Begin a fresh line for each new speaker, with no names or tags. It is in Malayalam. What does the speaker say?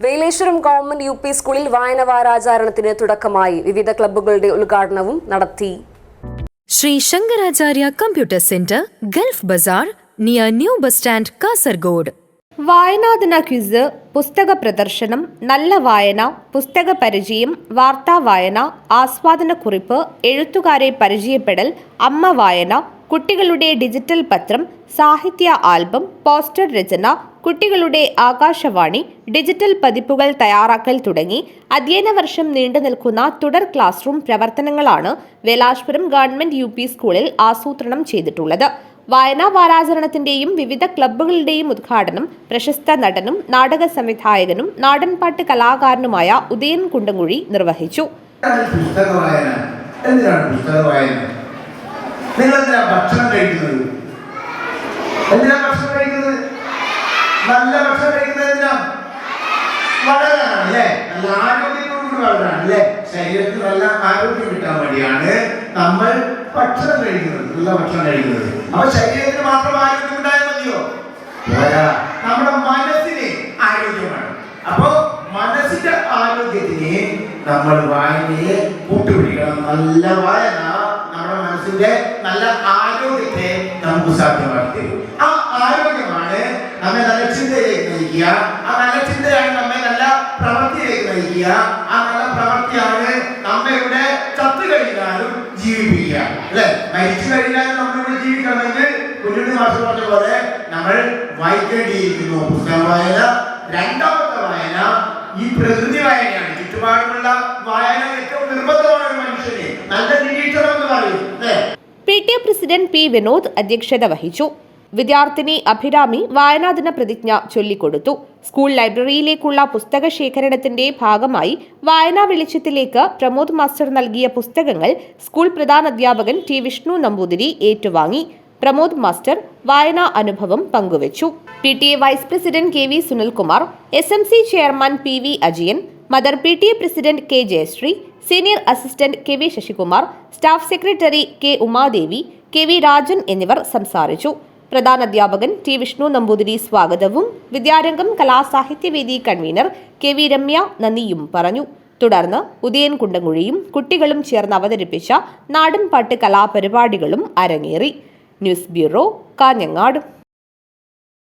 വേലേശ്വരം ഗവൺമെന്റ് യു പി സ്കൂളിൽ വായന വാരാചാരണത്തിന് തുടക്കമായി. വിവിധ ക്ലബ്ബുകളുടെ ഉദ്ഘാടനവും നടത്തി.
Shri Shankaracharya computer centre gulf Bazar near new bus stand Kasaragod.
വായനാദിന quiz പുസ്തക പ്രദർശനം നല്ല വായന പുസ്തക പരിചയം വാർത്താ വായന ആസ്വാദന കുറിപ്പ് എഴുത്തുകാരെ പരിചയപ്പെടൽ അമ്മ വായന കുട്ടികളുടെ ഡിജിറ്റൽ പത്രം സാഹിത്യ ആൽബം പോസ്റ്റർ രചന കുട്ടികളുടെ ആകാശവാണി ഡിജിറ്റൽ പതിപ്പുകൾ തയ്യാറാക്കൽ തുടങ്ങി അധ്യയന വർഷം നീണ്ടു നിൽക്കുന്ന തുടർ ക്ലാസ് റൂം പ്രവർത്തനങ്ങളാണ് വേലാശ്വരം ഗവൺമെന്റ് യു സ്കൂളിൽ ആസൂത്രണം ചെയ്തിട്ടുള്ളത്. വായനാ വാരാചരണത്തിന്റെയും വിവിധ ക്ലബ്ബുകളുടെയും ഉദ്ഘാടനം പ്രശസ്ത നടനും നാടക സംവിധായകനും നാടൻപാട്ട് കലാകാരനുമായ ഉദയൻ കുണ്ടങ്കുഴി നിർവഹിച്ചു.
എന്തിനാണ് പുസ്തക വായന നിങ്ങൾ എന്തിനാ ഭക്ഷണം കഴിക്കുന്നത്? എന്തിനാ ഭക്ഷണം കഴിക്കുന്നത്? നല്ല ഭക്ഷണം കഴിക്കുന്നത് എന്തിനാ? വളരാനാണ് അല്ലേ? നല്ല ആരോഗ്യത്തോടുകൂടി വളരാനാണ് അല്ലേ? ശരീരത്തിന് നല്ല ആരോഗ്യം കിട്ടാൻ വേണ്ടിയാണ് നമ്മൾ ഭക്ഷണം കഴിക്കുന്നത് നല്ല ഭക്ഷണം കഴിക്കുന്നത്. അപ്പൊ ശരീരത്തിന് മാത്രം ആരോഗ്യം ഉണ്ടായാൽ മതിയോ? നമ്മുടെ മനസ്സിന് ആരോഗ്യമാണ്. അപ്പോ മനസ്സിന്റെ ആരോഗ്യത്തിന് നമ്മൾ വായനയെ കൂട്ടുപിടിക്കണം. നല്ല വായന. മനസ്സിന്റെ നല്ല ആരോഗ്യത്തെ നമുക്ക് സാധ്യമാക്കി തരും ആ ആരോഗ്യമാണ് നമ്മെ നല്ല ചിന്തയിലേക്ക് നയിക്കുക. ആ നല്ല ചിന്തയാണ് നമ്മെ നല്ല പ്രവൃത്തിയിലേക്ക് നയിക്കുക. ആ നല്ല പ്രവൃത്തിയാണ് നമ്മയുടെ ചത്തു കഴിഞ്ഞാലും ജീവിപ്പിക്കുക. അല്ലെ? മരിച്ചു കഴിഞ്ഞാലും നമ്മളിവിടെ ജീവിക്കണമെങ്കിൽ കുഞ്ഞുണ്ണി മാസം പറഞ്ഞ പോലെ നമ്മൾ വൈകേണ്ടിയിരിക്കുന്നു പുസ്തക വായന രണ്ടാമത്തെ വായന ഈ പ്രകൃതി വായനയാണ്. ചുറ്റുപാടുമുള്ള വായന ഏറ്റവും നിർബന്ധമാണ് മനുഷ്യന്. നല്ല നിരീക്ഷണം എന്ന് പറയും അല്ലേ
P T A president P Vinod അധ്യക്ഷത വഹിച്ചു. വിദ്യാർത്ഥിനി അഭിരാമി വായനാദിന പ്രതിജ്ഞ ചൊല്ലിക്കൊടുത്തു. സ്കൂൾ ലൈബ്രറിയിലേക്കുള്ള പുസ്തക ശേഖരണത്തിന്റെ ഭാഗമായി വായനാ വെളിച്ചത്തിലേക്ക് പ്രമോദ് മാസ്റ്റർ നൽകിയ പുസ്തകങ്ങൾ സ്കൂൾ പ്രധാനാധ്യാപകൻ ടി വിഷ്ണു നമ്പൂതിരി ഏറ്റുവാങ്ങി. പ്രമോദ് മാസ്റ്റർ വായനാ അനുഭവം പങ്കുവച്ചു. P T A vice president K V Sunilkumar S M C chairman P V Ajiyan mother P T A president K Jayasree senior assistant K V Sasikumar staff secretary K Umadevi K V Rajan എന്നിവർ സംസാരിച്ചു. പ്രധാന അധ്യാപകൻ ടി വിഷ്ണു നമ്പൂതിരി സ്വാഗതവും. Vidyarangam Kalasahithyavedi convener K V Ramya നന്ദിയും പറഞ്ഞു. തുടർന്ന് ഉദയൻ കുണ്ടങ്ങുഴിയും കുട്ടികളും ചേർന്ന് അവതരിപ്പിച്ച നാടൻപാട്ട് കലാപരിപാടികളും അരങ്ങേറി. News bureau Kanhangad.